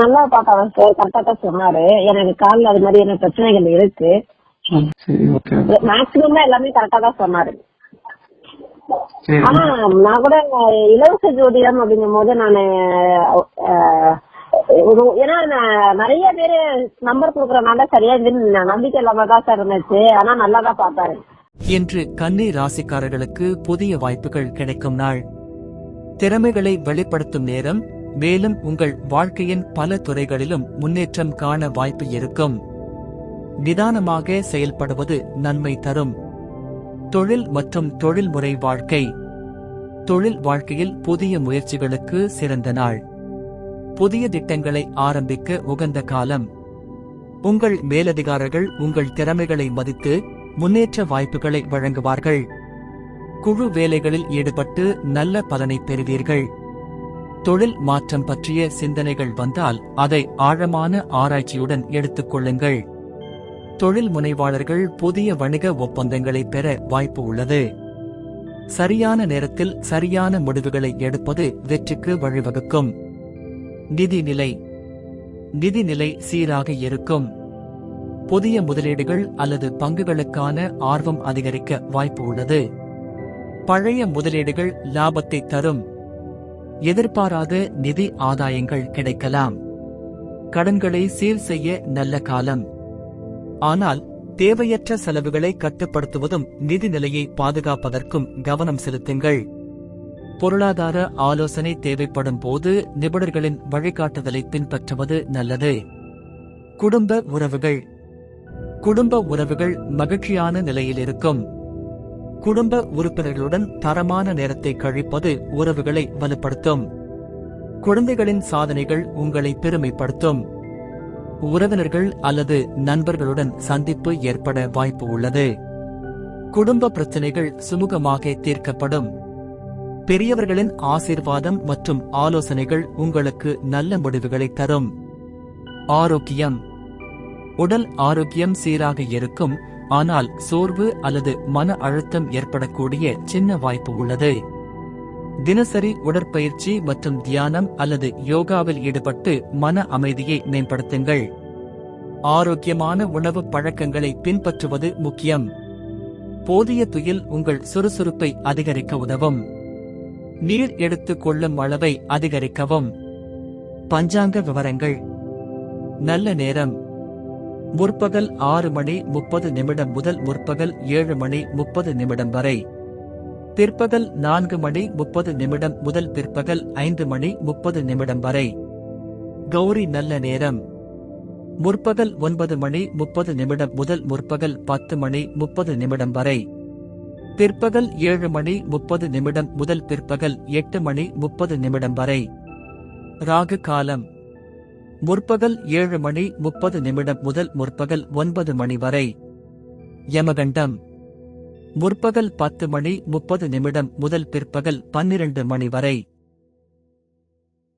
நல்லா பார்த்தாங்க சார் கரெக்டா தான் சொன்னாரு. எனக்கு கால்ல அது மாதிரி என்ன பிரச்சனைகள் இருக்கு. ஓகே மேக்சிமம் எல்லாமே கரெக்டா தான் சொன்னாரு. ஆனா நான் கூட இலவச ஜோதிடம் அப்படிங்கும் போது நானு ஏன்னா நான் நிறைய பேரு நம்பர் கொடுக்கறதுனால சரியா இதுன்னு நம்பிக்கை இல்லாம தான் சார் இருந்துச்சு. ஆனா நல்லா தான் பார்த்தாரு. இன்று கன்னி ராசிக்காரர்களுக்கு புதிய வாய்ப்புகள் கிடைக்கும் நாள். திறமைகளை வெளிப்படுத்தும் நேரம் மேலும் உங்கள் வாழ்க்கையின் பல துறைகளிலும் முன்னேற்றம் காண வாய்ப்பு இருக்கும். நிதானமாக செயல்படுவது நன்மை தரும். தொழில் மற்றும் தொழில்முறை வாழ்க்கை. தொழில் வாழ்க்கையில் புதிய முயற்சிகளுக்கு சிறந்த நாள். புதிய திட்டங்களை ஆரம்பிக்க உகந்த காலம். உங்கள் மேலதிகாரர்கள் உங்கள் திறமைகளை மதித்து முன்னேற்ற வாய்ப்புகளை வழங்குவார்கள். குழு வேலைகளில் ஈடுபட்டு நல்ல பலனை பெறுவீர்கள். தொழில் மாற்றம் பற்றிய சிந்தனைகள் வந்தால் அதை ஆழமான ஆராய்ச்சியுடன் எடுத்துக் கொள்ளுங்கள். தொழில் முனைவாளர்கள் புதிய வணிக ஒப்பந்தங்களை பெற வாய்ப்பு உள்ளது. சரியான நேரத்தில் சரியான முடிவுகளை எடுப்பது வெற்றிக்கு வழிவகுக்கும். நிதிநிலை. நிதிநிலை சீராக இருக்கும். புதிய முதலீடுகள் அல்லது பங்குகளுக்கான ஆர்வம் அதிகரிக்க வாய்ப்பு உள்ளது. பழைய முதலீடுகள் லாபத்தை தரும். எதிர்பாராத நிதி ஆதாயங்கள் கிடைக்கலாம். கடன்களை சீல் செய்ய நல்ல காலம். ஆனால் தேவையற்ற செலவுகளை கட்டுப்படுத்துவதும் நிதி நிலையை பாதுகாப்பதற்கும் கவனம் செலுத்துங்கள். பொருளாதார ஆலோசனை தேவைப்படும் போது நிபுணர்களின் வழிகாட்டுதலை பின்பற்றுவது நல்லது. குடும்ப உறவுகள். குடும்ப உறவுகள் மகிழ்ச்சியான நிலையில் இருக்கும். குடும்ப உறுப்பினர்களுடன் தரமான நேரத்தை கழிப்பது உறவுகளை வலுப்படுத்தும். குழந்தைகளின் சாதனைகள் உங்களை பெருமைப்படுத்தும். உறவினர்கள் அல்லது நண்பர்களுடன் சந்திப்பு ஏற்பட வாய்ப்பு உள்ளது. குடும்ப பிரச்சனைகள் சுமூகமாக தீர்க்கப்படும். பெரியவர்களின் ஆசீர்வாதம் மற்றும் ஆலோசனைகள் உங்களுக்கு நல்ல முடிவுகளை தரும். ஆரோக்கியம். உடல் ஆரோக்கியம் சீராக இருக்கும் ஆனால் சோர்வு அல்லது மன அழுத்தம் ஏற்படக்கூடிய சின்ன வாய்ப்பு உள்ளது. தினசரி உடற்பயிற்சி மற்றும் தியானம் அல்லது யோகாவில் ஈடுபட்டு மன அமைதியை மேம்படுத்துங்கள். ஆரோக்கியமான உணவு பழக்கங்களை பின்பற்றுவது முக்கியம். போதிய துயில் உங்கள் சுறுசுறுப்பை அதிகரிக்க உதவும். நீர் எடுத்துக் கொள்ளும் அளவை அதிகரிக்கவும். பஞ்சாங்க விவரங்கள். நல்ல நேரம். முற்பகல் ஆறு மணி முப்பது நிமிடம் முதல் முற்பகல் ஏழு மணி முப்பது நிமிடம் வரை. பிற்பகல் நான்கு மணி முப்பது நிமிடம் முதல் பிற்பகல் ஐந்து மணி முப்பது நிமிடம் வரை. கௌரி நல்ல நேரம். முற்பகல் ஒன்பது மணி முப்பது நிமிடம் முதல் முற்பகல் பத்து மணி முப்பது நிமிடம் வரை. பிற்பகல் ஏழு மணி முப்பது நிமிடம் முதல் பிற்பகல் எட்டு மணி முப்பது நிமிடம் வரை. ராகு காலம். முற்பகல் ஏழு மணி முப்பது நிமிடம் முதல் முற்பகல் ஒன்பது மணி வரை. யமகண்டம். முற்பகல் பத்து மணி முப்பது நிமிடம் முதல் பிற்பகல் பன்னிரண்டு மணி வரை.